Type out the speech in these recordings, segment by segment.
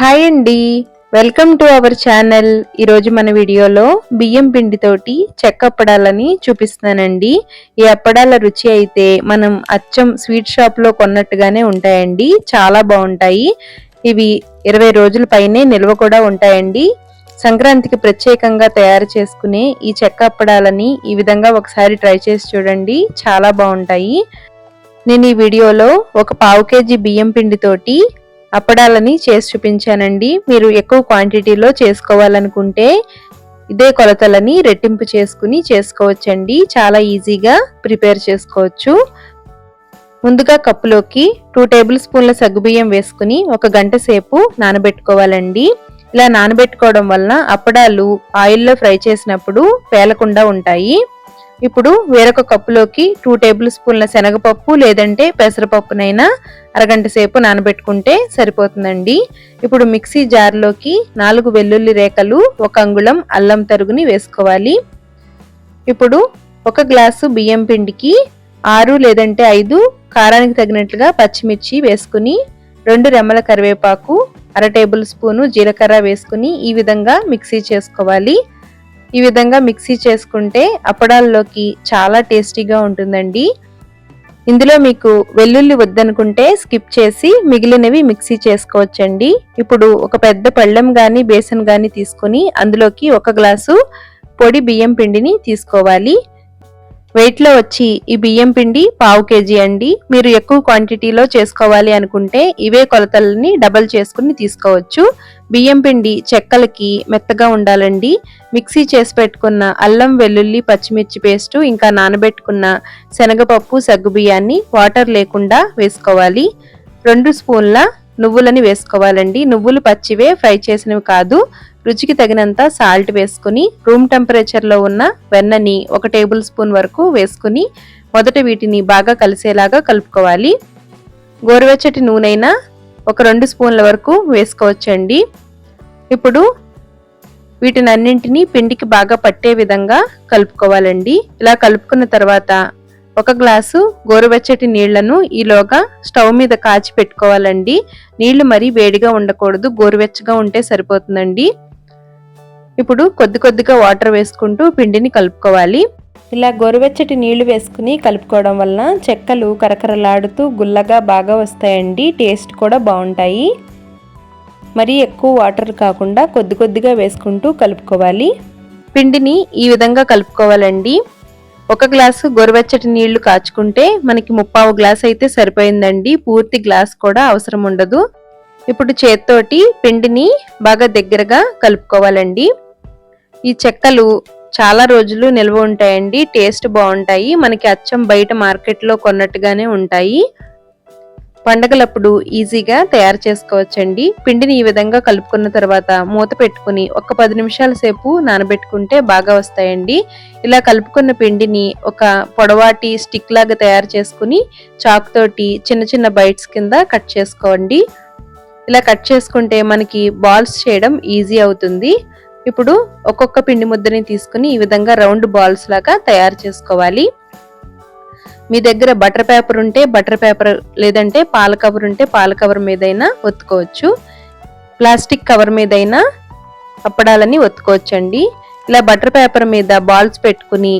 Hi అండి. Welcome to our channel. ఈరోజు మన వీడియోలో బియ్యం పిండితోటి చెక్క అప్పడాలని చూపిస్తున్నానండి. ఈ అప్పడాల రుచి అయితే మనం అచ్చం స్వీట్ షాప్లో కొన్నట్టుగానే ఉంటాయండి. చాలా బాగుంటాయి. ఇవి ఇరవై రోజుల పైనే నిల్వ కూడా ఉంటాయండి. సంక్రాంతికి ప్రత్యేకంగా తయారు చేసుకునే ఈ చెక్క అప్పడాలని ఈ విధంగా ఒకసారి ట్రై చేసి చూడండి. చాలా బాగుంటాయి. నేను ఈ వీడియోలో ఒక పావు కేజీ బియ్యం పిండితోటి అప్పడాలని చేసి చూపించానండి. మీరు ఎక్కువ క్వాంటిటీలో చేసుకోవాలనుకుంటే ఇదే కొలతలని రెట్టింపు చేసుకుని చేసుకోవచ్చండి. చాలా ఈజీగా ప్రిపేర్ చేసుకోవచ్చు. ముందుగా కప్పులోకి టూ టేబుల్ స్పూన్ల సగ్గుబియ్యం వేసుకుని ఒక గంట సేపు నానబెట్టుకోవాలండి. ఇలా నానబెట్టుకోవడం వలన అప్పడాలు ఆయిల్లో ఫ్రై చేసినప్పుడు పేలకుండా ఉంటాయి. ఇప్పుడు వేరొక కప్పులోకి టూ టేబుల్ స్పూన్ల శనగపప్పు లేదంటే పెసరపప్పునైనా అరగంట సేపు నానబెట్టుకుంటే సరిపోతుందండి. ఇప్పుడు మిక్సీ జార్లోకి నాలుగు వెల్లుల్లి రేఖలు ఒక అంగుళం అల్లం తరుగుని వేసుకోవాలి. ఇప్పుడు ఒక గ్లాసు బియ్యం పిండికి ఆరు లేదంటే ఐదు కారానికి తగినట్లుగా పచ్చిమిర్చి వేసుకుని రెండు రెమ్మల కరివేపాకు అర టేబుల్ స్పూను జీలకర్ర వేసుకుని ఈ విధంగా మిక్సీ చేసుకోవాలి. ఈ విధంగా మిక్సీ చేసుకుంటే అప్పడాల్లోకి చాలా టేస్టీగా ఉంటుందండి. ఇందులో మీకు వెల్లుల్లి వద్దనుకుంటే స్కిప్ చేసి మిగిలినవి మిక్సీ చేసుకోవచ్చండి. ఇప్పుడు ఒక పెద్ద పళ్ళెం కానీ బేసన్ కానీ తీసుకొని అందులోకి ఒక గ్లాసు పొడి బియ్యం పిండిని తీసుకోవాలి. వెయిట్లో వచ్చి ఈ బియ్యం పిండి పావు కేజీ అండి. మీరు ఎక్కువ క్వాంటిటీలో చేసుకోవాలి అనుకుంటే ఇవే కొలతలని డబల్ చేసుకుని తీసుకోవచ్చు. బియ్యం పిండి చెక్కలకి మెత్తగా ఉండాలండి. మిక్సీ చేసి పెట్టుకున్న అల్లం వెల్లుల్లి పచ్చిమిర్చి పేస్టు ఇంకా నానబెట్టుకున్న శనగపప్పు సగ్గుబియ్యాన్ని వాటర్ లేకుండా వేసుకోవాలి. రెండు స్పూన్ల నువ్వులని వేసుకోవాలండి. నువ్వులు పచ్చివే ఫ్రై చేసినవి కాదు. రుచికి తగినంత సాల్ట్ వేసుకుని రూమ్ టెంపరేచర్లో ఉన్న వెన్నని ఒక టేబుల్ స్పూన్ వరకు వేసుకుని మొదట వీటిని బాగా కలిసేలాగా కలుపుకోవాలి. గోరువెచ్చటి నూనెనా ఒక రెండు స్పూన్ల వరకు వేసుకోవచ్చండి. ఇప్పుడు వీటిని అన్నింటినీ పిండికి బాగా పట్టే విధంగా కలుపుకోవాలండి. ఇలా కలుపుకున్న తర్వాత ఒక గ్లాసు గోరువెచ్చటి నీళ్ళను ఈలోగా స్టవ్ మీద కాచి పెట్టుకోవాలండి. నీళ్ళు మరీ వేడిగా ఉండకూడదు గోరువెచ్చగా ఉంటే సరిపోతుందండి. ఇప్పుడు కొద్ది కొద్దిగా వాటర్ వేసుకుంటూ పిండిని కలుపుకోవాలి. ఇలా గోరువెచ్చటి నీళ్ళు వేసుకుని కలుపుకోవడం వలన చెక్కలు కరకరలాడుతూ గుల్లగా బాగా వస్తాయండి. టేస్ట్ కూడా బాగుంటాయి. మరీ ఎక్కువ వాటర్ కాకుండా కొద్ది కొద్దిగా వేసుకుంటూ కలుపుకోవాలి. పిండిని ఈ విధంగా కలుపుకోవాలండి. ఒక గ్లాసు గోరువెచ్చటి నీళ్ళు కాచుకుంటే మనకి ముప్పావు గ్లాస్ అయితే సరిపోయిందండి. పూర్తి గ్లాస్ కూడా అవసరం ఉండదు. ఇప్పుడు చేత్తోటి పిండిని బాగా దగ్గరగా కలుపుకోవాలండి. ఈ చెక్కలు చాలా రోజులు నిల్వ ఉంటాయండి. టేస్ట్ బాగుంటాయి. మనకి అచ్చం బయట మార్కెట్లో కొన్నట్టుగానే ఉంటాయి. పండగలప్పుడు ఈజీగా తయారు చేసుకోవచ్చండి. పిండిని ఈ విధంగా కలుపుకున్న తర్వాత మూత పెట్టుకుని ఒక పది నిమిషాల సేపు నానబెట్టుకుంటే బాగా వస్తాయండి. ఇలా కలుపుకున్న పిండిని ఒక పొడవాటి స్టిక్ లాగా తయారు చేసుకుని చాక్ తోటి చిన్న చిన్న బైట్స్ కింద కట్ చేసుకోండి. ఇలా కట్ చేసుకుంటే మనకి బాల్స్ చేయడం ఈజీ అవుతుంది. ఇప్పుడు ఒక్కొక్క పిండి ముద్దని తీసుకుని ఈ విధంగా రౌండ్ బాల్స్ లాగా తయారు చేసుకోవాలి. మీ దగ్గర బటర్ పేపర్ ఉంటే బటర్ పేపర్ లేదంటే పాల కవర్ ఉంటే పాల కవర్ మీదైనా ఒత్తుకోవచ్చు. ప్లాస్టిక్ కవర్ మీదైనా అప్పడాలని ఒత్తుకోవచ్చండి. ఇలా బటర్ పేపర్ మీద బాల్స్ పెట్టుకుని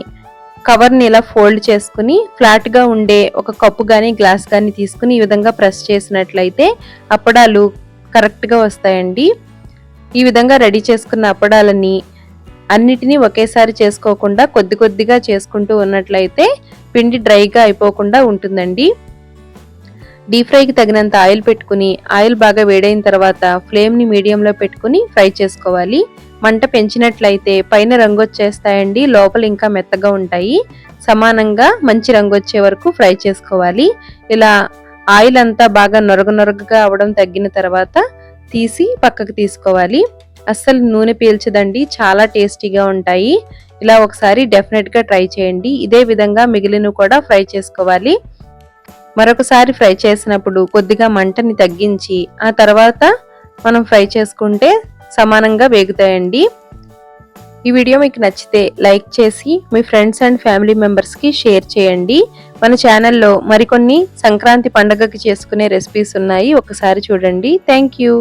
కవర్ని ఇలా ఫోల్డ్ చేసుకుని ఫ్లాట్గా ఉండే ఒక కప్పు కానీ గ్లాస్ కానీ తీసుకుని ఈ విధంగా ప్రెస్ చేసినట్లయితే అప్పడాలు కరెక్ట్గా వస్తాయండి. ఈ విధంగా రెడీ చేసుకున్న అప్పడాలని అన్నిటినీ ఒకేసారి చేసుకోకుండా కొద్ది కొద్దిగా చేసుకుంటూ ఉన్నట్లయితే పిండి డ్రైగా అయిపోకుండా ఉంటుందండి. డీప్ ఫ్రైకి తగినంత ఆయిల్ పెట్టుకుని ఆయిల్ బాగా వేడైన తర్వాత ఫ్లేమ్ని మీడియంలో పెట్టుకుని ఫ్రై చేసుకోవాలి. మంట పెంచినట్లయితే పైన రంగు వచ్చేస్తాయండి లోపల ఇంకా మెత్తగా ఉంటాయి. సమానంగా మంచి రంగు వచ్చే వరకు ఫ్రై చేసుకోవాలి. ఇలా ఆయిల్ అంతా బాగా నొరగ నొరగగా అవడం తగ్గిన తర్వాత తీసి పక్కకు తీసుకోవాలి. అస్సలు నూనె పీల్చదండి చాలా టేస్టీగా ఉంటాయి. ఇలా ఒకసారి డెఫినెట్గా ట్రై చేయండి. ఇదే విధంగా మిగిలినవి కూడా ఫ్రై చేసుకోవాలి. మరొకసారి ఫ్రై చేసినప్పుడు కొద్దిగా మంటని తగ్గించి ఆ తర్వాత మనం ఫ్రై చేసుకుంటే సమానంగా వేగుతాయండి. ఈ వీడియో మీకు నచ్చితే లైక్ చేసి మీ ఫ్రెండ్స్ అండ్ ఫ్యామిలీ మెంబర్స్కి షేర్ చేయండి. మన ఛానల్లో మరికొన్ని సంక్రాంతి పండగకి చేసుకునే రెసిపీస్ ఉన్నాయి. ఒకసారి చూడండి. Thank you.